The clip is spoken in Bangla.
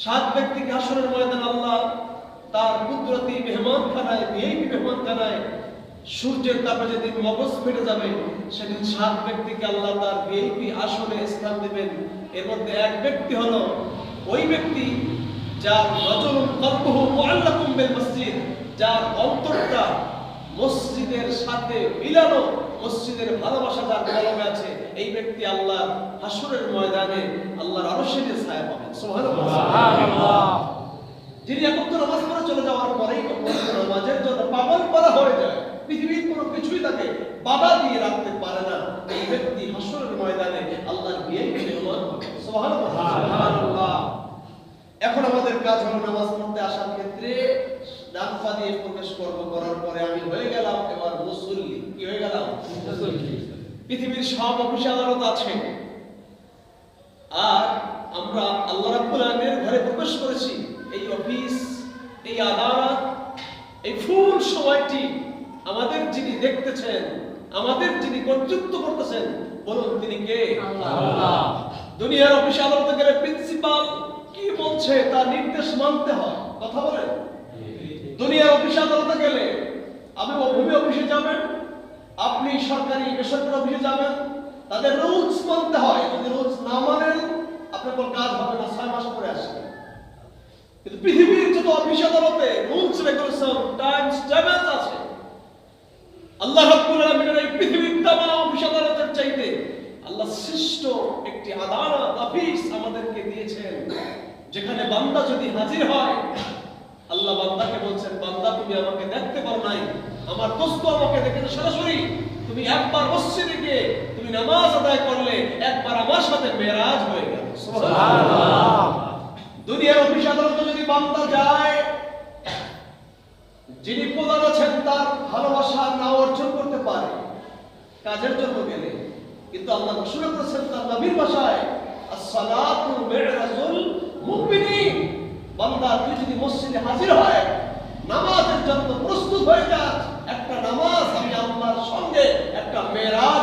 সাত ব্যক্তিকে হাসরের ময়দান আল্লাহ তার কুদরতি মেহমান মেহমানখানায় ভিআইপি মেহমানখানায় সূর্যের তাপে যেদিন মগজ ফেটে যাবে, সেদিন সাত ব্যক্তিকে আল্লাহ তার ভিআইপি আসনে স্থান দেবেন। এর মধ্যে এক ব্যক্তি হলো ওই ব্যক্তি যার মুআল্লাকুম বিল মসজিদ, যার অন্তরটা মসজিদের সাথে মিলানো মসজিদের ভালোবাসা যার কলমে আছে এই ব্যক্তি আল্লাহ হাসরের ময়দানে আল্লাহর আরশের ছায়া পাবেন। সুবহানাল্লাহ। যিনি একত্র নামাজ পড়ে চলে যাওয়ার পরেই নামাজের জন্য পাগল করা হয়ে যায়। পৃথিবীর কোনো কিছুই তাকে বাধা দিয়ে রাখতে পারে না। এই ব্যক্তি হাসরের ময়দানে আল্লাহর বিয়ে এখন আমাদের কাজ হলো নামাজ পড়তে আসার ক্ষেত্রে ডান পা দিয়ে প্রবেশ করব করার পরে আমি হয়ে পৃথিবীর সব অফিসে আদালত আছে। আর আমরা আল্লাহ রাব্বুল আলামিনের ঘরে প্রবেশ করেছি। এই অফিস এই আদালত এই ফুল সময়টি আমাদের যিনি দেখতেছেন আমাদের যিনি কর্তৃত্ব করতেছেন বলুন তিনি কে? আল্লাহ। দুনিয়ার অফিসে আদালতে গেলে প্রিন্সিপাল কি বলছে তার নির্দেশ মানতে হয়। কথা বলেন। দুনিয়ার অফিসে আদালতে গেলে আপনি ভূমি অফিসে যাবেন আপনি সরকারি বেসরকারি অফিসে যাবেন, তাদের রুলস মানতে হয়। যদি রুলস না মানেন, আপনার কোনো কাজ হবে না, ছয় মাস পরে আসবে। কিন্তু পৃথিবীর যত অফিস আদালতে রুলস রেগুলেশন, টাইমস টেবিলস আছে, আল্লাহ রাব্বুল আলামিনের এই পৃথিবীর তামাম অফিস আদালতের চাইতে আল্লাহ সৃষ্ট একটি আদালত, অফিস আমাদেরকে দিয়েছেন। যেখানে বান্দা যদি হাজির হয়, আল্লাহ বান্দাকে বলছেন, বান্দা, তুমি আমাকে দেখতে পারো নাই। আমার দোস্ত আমাকে দেখেছে সরাসরি তুমি একবার মসজিদে গিয়ে তুমি নামাজ আদায় করলে একবার আমার সাথে মেরাজ হয়ে গেল। দুনিয়ার অফিস আদালতে যদি বান্দা যায় যিনি প্রধান আছেন তার ভালোবাসা না অর্জন করতে পারে কাজের জন্য গেলে। কিন্তু আল্লাহ ঘোষণা করেছেন তার নবীর ভাষায় as-salatu mi'razul মুমিনিন। বান্দা তুই যদি মসজিদে হাজির হয় নামাজের